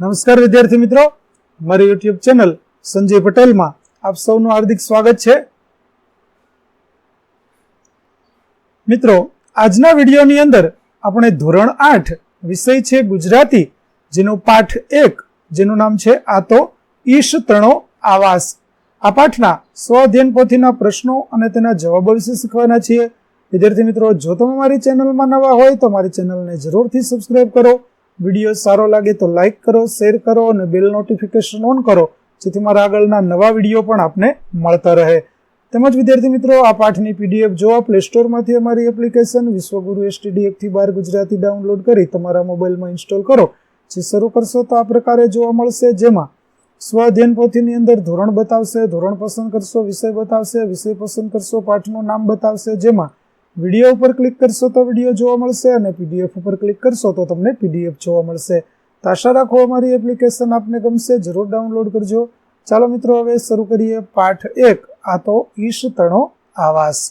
નમસ્કાર વિદ્યાર્થી મિત્રો. મારી યુટ્યુબ ચેનલ સંજય પટેલમાં આપ સૌનું હાર્દિક સ્વાગત છે. મિત્રો, આજના વિડીયોની અંદર આપણે ધોરણ આઠ વિષય છે ગુજરાતી, જેનો પાઠ એક, જેનું નામ છે આ તો ઈશ તણો આવાસ. આ પાઠના સ્વ પોથીના પ્રશ્નો અને તેના જવાબો વિશે શીખવાના છીએ. વિદ્યાર્થી મિત્રો, જો તમે મારી ચેનલમાં નવા હોય તો મારી ચેનલને જરૂરથી સબસ્ક્રાઈબ કરો. વીડિયો સારો લાગે તો લાઇક કરો શેર કરો અને બેલ નોટિફિકેશન ઓન કરો, જેથી મારા આગળના નવા વીડિયો પણ આપને મળતા રહે. તેમજ વિદ્યાર્થી મિત્રો, આ પાઠની પીડીએફ જોવા પ્લે સ્ટોરમાંથી અમારી એપ્લિકેશન વિશ્વગુરુ એસટીડી એકથી બાર ગુજરાતી ડાઉનલોડ કરી તમારા મોબાઈલમાં ઇન્સ્ટોલ કરો, જે શરૂ કરશો તો આ પ્રકારે જોવા મળશે. જેમાં સ્વ અધ્યયન પોથીની અંદર ધોરણ બતાવશે, ધોરણ પસંદ કરશો, વિષય બતાવશે, વિષય પસંદ કરશો, પાઠનું નામ બતાવશે, જેમાં વીડિયો ઉપર ક્લિક કરશો તો વીડિયો જોવા મળશે અને પીડીએફ ઉપર ક્લિક કરશો તો તમને પીડીએફ જોવા મળશે. તો આશા રાખો અમારી એપ્લિકેશન આપને ગમશે, જરૂર ડાઉનલોડ કરજો. ચાલો મિત્રો, હવે શરૂ કરીએ પાઠ એક, આ તો ઈશ તણો આવાસ.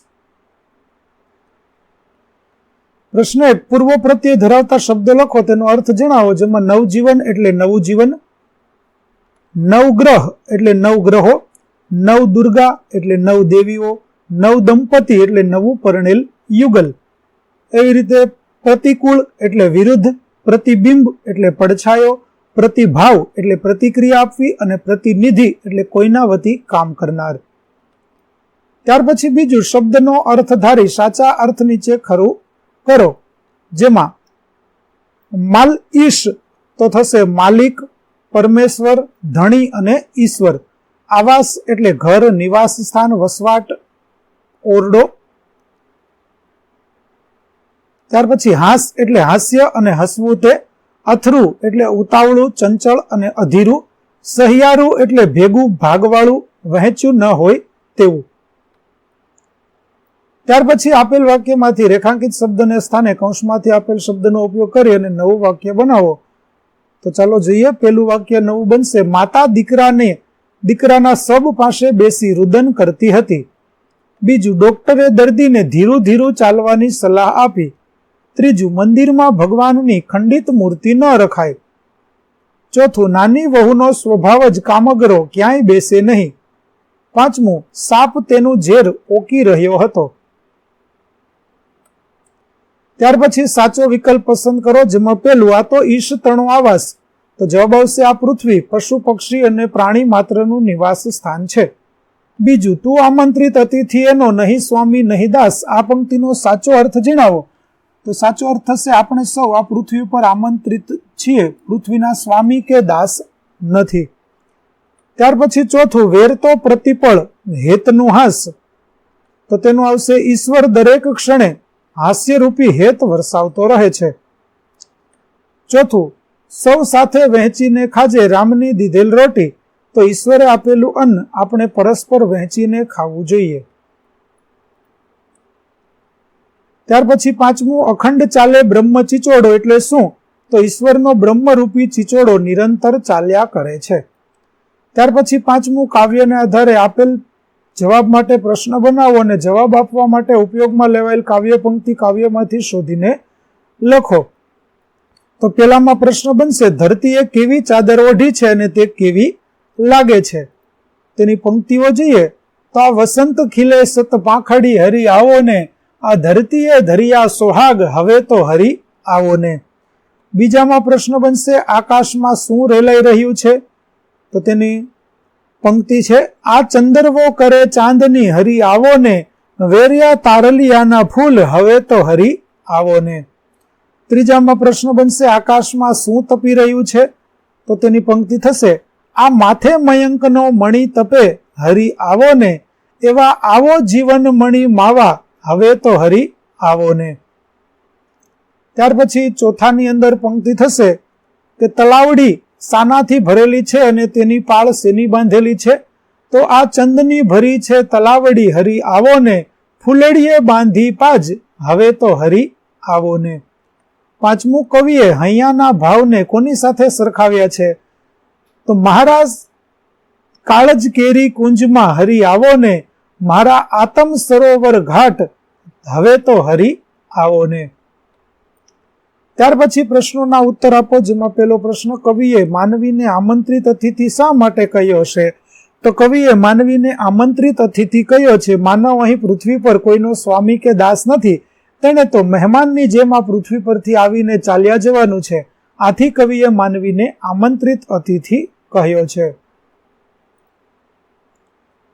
પ્રશ્ન એક, પૂર્વ પ્રત્યય ધરાવતા શબ્દ લખો, તેનો અર્થ જણાવો, જેમાં નવજીવન એટલે નવું જીવન નવગ્રહ એટલે નવ ગ્રહો નવ દુર્ગા એટલે નવ દેવીઓ નવ દંપતી એટલે નવું પરણેલ યુગલ. એવી રીતે પ્રતિકૂળ એટલે વિરુદ્ધ, પ્રતિબિંબ એટલે પડછાયો, પ્રતિભાવ એટલે પ્રતિક્રિયા આપવી અને પ્રતિનિધિ એટલે કોઈના વતી કામ કરનાર. ત્યાર પછી બીજું શબ્દનો અર્થ ધારી સાચા અર્થ નીચે ખરું કરો, જેમાં માલ ઈશ તો થશે માલિક, પરમેશ્વર, ધણી અને ઈશ્વર. આવાસ એટલે ઘર, નિવાસ સ્થાન, વસવાટ, ઓરડો ત્યાર પછી હાસ એટલે હાસ્ય અને હસવું તે અથરું એટલે ઉતાવળું, ચંચળ અને અધીરું. સહિયારું એટલે ભેગું, ભાગવાળું, વહેંચ્યું ન હોય તેવું. ત્યાર પછી આપેલ વાક્યમાંથી રેખાંકિત શબ્દને સ્થાને કૌંસમાંથી આપેલ શબ્દનો ઉપયોગ કરી અને નવું વાક્ય બનાવો. તો ચાલો જોઈએ પેલું વાક્ય નવું બનશે. માતા દીકરાને, દીકરાના સબ પાસે બેસી રુદન કરતી હતી. બીજું, ડોક્ટરે દર્દીને ધીરું ધીરું ચાલવાની સલાહ આપી. ત્રીજું, મંદિરમાં ભગવાનની ખંડિત મૂર્તિ ન રખાય. ચોથું, નાની વહુનો સ્વભાવ જ કામગરો ક્યાંય બેસે નહીં. પાંચમું, સાપ તેનું ઝેર ઓકી રહ્યો હતો. ત્યાર પછી સાચો વિકલ્પ પસંદ કરો, જેમાં પેલું આ તો ઈશ તણો આવાસ. તો જવાબ આવશે, આ પૃથ્વી, પશુ, પક્ષી અને પ્રાણી માત્રનું નિવાસ સ્થાન છે. બીજું, તું આમંત્રિત અતિથિ એનો નહીં, સ્વામી નહીં દાસ. આ પંક્તિનો સાચો અર્થ જણાવો. તો સાચો અર્થ થશે, આપણે સૌ આ પૃથ્વી ઉપર આમંત્રિત છીએ. પૃથ્વીના સ્વામી કે દાસ નથી. ત્યાર પછી ચોથું વેર તો પ્રતિપળ, હેતનું હાસ. તો તેનું આવશે ઈશ્વર દરેક ક્ષણે. હાસ્યરૂપી હેત વરસાવતો રહે છે. ચોથું, સૌ સાથે વહેંચીને ખાજે રામની દીધેલ રોટી. તો ઈશ્વરે આપેલું અન્ન આપણે પરસ્પર વહેંચીને ખાવું જોઈએ. ત્યાર પછી પાંચમું, અખંડ ચાલે બ્રહ્મ ચિચોડો એટલે શું? તો ઈશ્વરનો બ્રહ્મરૂપી ચીચોડો નિરંતર ચાલ્યા કરે છે. ત્યાર પછી પાંચમું, કાવ્યને આધારે આપેલ જવાબ માટે પ્રશ્ન બનાવો અને જવાબ આપવા માટે ઉપયોગમાં લેવાયેલ કાવ્ય પંક્તિ કાવ્યમાંથી શોધીને લખો. તો પેલામાં પ્રશ્ન બનશે, ધરતીએ કેવી ચાદર ઓઢી છે અને તે કેવી લાગે છે? તેની પંક્તિઓ જોઈએ. તો આ વસંત ખીલે સત પાંખડી હરી આવો ને આ ધરતીએ ધરિયા સોહાગ, હવે તો હરી આવો ને બીજામાં પ્રશ્ન બનશે, આકાશમાં શું રેલાઈ રહ્યું છે? તો તેની પંક્તિ છે, આ ચંદરવો કરે ચાંદની, હરી આવો ને વેરિયા તારલિયાના ફૂલ, હવે તો હરી આવો ને ત્રીજામાં પ્રશ્ન બનશે, આકાશમાં શું તપી રહ્યું છે? તો તેની પંક્તિ થશે, આ માથે મયંકનો મણી તપે, હરી આવો ને એવા આવો જીવન મણી માવા હવે તો હરી આવો ને. ત્યાર પછી ચોથાની અંદર પંક્તિ થશે કે તલાવડી સાનાથી ભરેલી છે અને તેની પાળ સેની બાંધેલી છે? તો આ ચંદની ભરી છે તલાવડી, હરી આવો ને. ફૂલડીએ બાંધી પાજ, હવે તો હરી આવો ને. પાંચમું કવિએ હૈયાના ભાવને કોની સાથે સરખાવ્યા છે? તો મહારાજ કાળજ કેરી કુંજમાં હરી આવો ને. મારા આતમ સરોવર ઘાટ હવે તો હરી આવો ને. ત્યાર પછી પ્રશ્નોના ઉત્તર આપો, જેમાં પહેલો પ્રશ્ન, કવિએ માનવીને આમંત્રિત અતિથિ શા માટે કહ્યો છે તો કવિએ માનવીને આમંત્રિત અતિથિ કહ્યો છે? માનવ અહીં પૃથ્વી પર કોઈનો સ્વામી કે દાસ નથી. તેણે તો મહેમાનની જેમ આ પૃથ્વી પરથી આવીને ચાલ્યા જવાનું છે. આથી કવિએ માનવીને આમંત્રિત અતિથિ કહ્યો છે.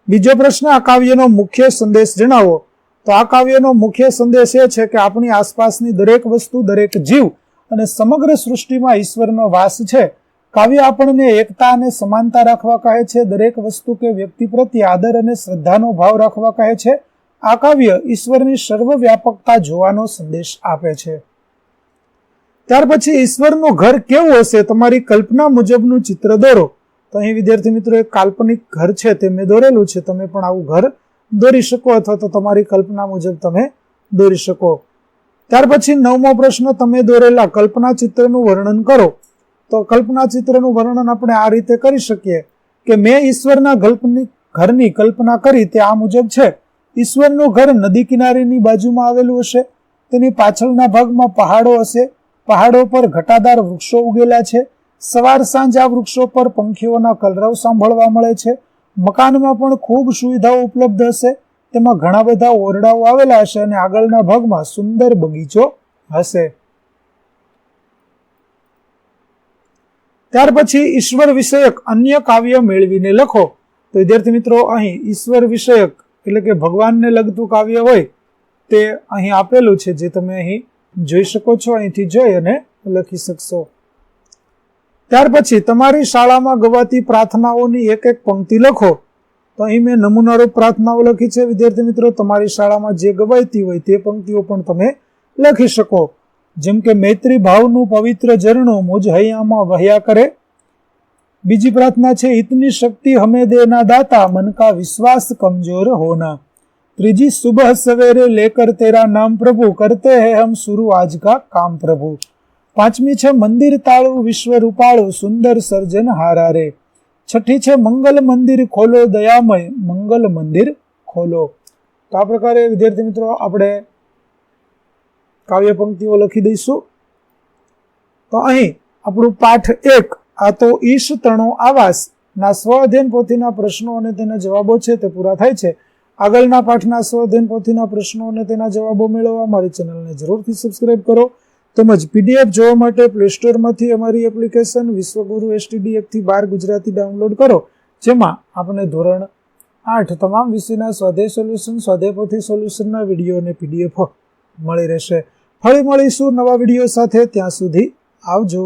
બીજો પ્રશ્ન, આ કાવ્યનો મુખ્ય સંદેશ જણાવો. તો આ કાવ્યનો મુખ્ય સંદેશ એ છે કે આપણી આસપાસની દરેક વસ્તુ, દરેક જીવ અને સમગ્ર સૃષ્ટિમાં ઈશ્વરનો વાસ છે. કાવ્ય આપણને એકતા અને સમાનતા રાખવા કહે છે, દરેક વસ્તુ કે વ્યક્તિ પ્રત્યે આદર અને શ્રદ્ધાનો ભાવ રાખવા કહે છે. આ કાવ્ય ઈશ્વરની સર્વવ્યાપકતા જોવાનો સંદેશ આપે છે. ત્યાર પછી ઈશ્વરનું ઘર કેવું હશે? તમારી કલ્પના મુજબનું ચિત્ર દોરો. તો અહીં વિદ્યાર્થી મિત્રો, એક કાલ્પનિક ઘર છે તે મેં દોરેલું છે. તમે પણ આવું ઘર દોરી શકો અથવા તો તમારી કલ્પના મુજબ તમે દોરી શકો. ત્યાર પછી નવમો પ્રશ્ન, તમે દોરેલા કલ્પના ચિત્રનું વર્ણન કરો. તો કલ્પના ચિત્રનું વર્ણન આપણે આ રીતે કરી શકીએ કે મેં ઈશ્વરના કલ્પનિક ઘરની કલ્પના કરી તે આ મુજબ છે. ઈશ્વરનું ઘર નદી કિનારેની બાજુમાં આવેલું હશે. તેની પાછળના ભાગમાં પહાડો હશે. પહાડો પર ઘટાદાર વૃક્ષો ઉગેલા છે. સવાર સાંજ આ વૃક્ષો પર પંખીઓના કલરવ સાંભળવા મળે છે. મકાનમાં પણ ખૂબ સુવિધાઓ ઉપલબ્ધ હશે. તેમાં ઘણા બધા ઓરડાઓ આવેલા હશે અને આગળના ભાગમાં સુંદર બગીચો હશે. ત્યાર પછી ઈશ્વર વિષયક અન્ય કાવ્ય મેળવીને લખો. તો વિદ્યાર્થી મિત્રો, અહીં ઈશ્વર વિષયક એટલે કે ભગવાનને લગતું કાવ્ય હોય, તે અહીં આપેલું છે, જે તમે અહીં જોઈ શકો છો. અહીંથી જોઈ અને લખી શકશો. ત્યાર પછી તમારી શાળામાં ગવાતી પ્રાર્થનાઓની એક એક પંક્તિ લખો. તો અહીં મેં નમૂનારૂપ પ્રાર્થનાઓ લખી છે. વિદ્યાર્થી મિત્રો, તમારી શાળામાં જે ગવાયતી હોય તે પંક્તિઓ પણ તમે લખી શકો. જેમ કે મૈત્રી ભાવનું પવિત્ર ઝરણું મુજ હૈયામાં વહ્યા કરે. બીજી પ્રાર્થના છે ઇતની શક્તિ હમે દેના દાતા, મન કા વિશ્વાસ કમજોર હોના. ત્રીજી, સુબહ સવેરે લેકર તેરા નામ પ્રભુ, કરતે હે હમ શુરુ આજ કા કામ પ્રભુ. પાંચમી છે મંદિર તાળું વિશ્વ રૂપાળું, સુંદર સર્જન હારારે. છઠ્ઠી છે મંગલ મંદિર ખોલો દયામય, મંગલ મંદિર ખોલો. તો આ પ્રકારે, વિદ્યાર્થી મિત્રો, આપણે કાવ્ય પંક્તિઓ લખી દઈશું. તો અહીં આપણું પાઠ એક, આ તો ઈશ તણો આવાસ. ના સ્વ અધ્યયન પોથીના પ્રશ્નો અને તેના જવાબો છે તે પૂરા થાય છે. આગળના પાઠના સ્વ અધ્યયન પોથીના પ્રશ્નો અને તેના જવાબો મેળવવા મારી ચેનલને જરૂરથી સબસ્ક્રાઈબ કરો. તેમજ પીડીએફ જોવા માટે પ્લે સ્ટોરમાંથી અમારી એપ્લિકેશન વિશ્વગુરુ એસટીડી એકથી બાર ગુજરાતી ડાઉનલોડ કરો, જેમાં આપણે ધોરણ આઠ તમામ વિષયના સ્વાધ્યાય સોલ્યુશન સ્વાધ્યાયપોથી સોલ્યુશનના વીડિયો અને પીડીએફ મળી રહેશે. ફરી મળીશું નવા વીડિયો સાથે, ત્યાં સુધી આવજો.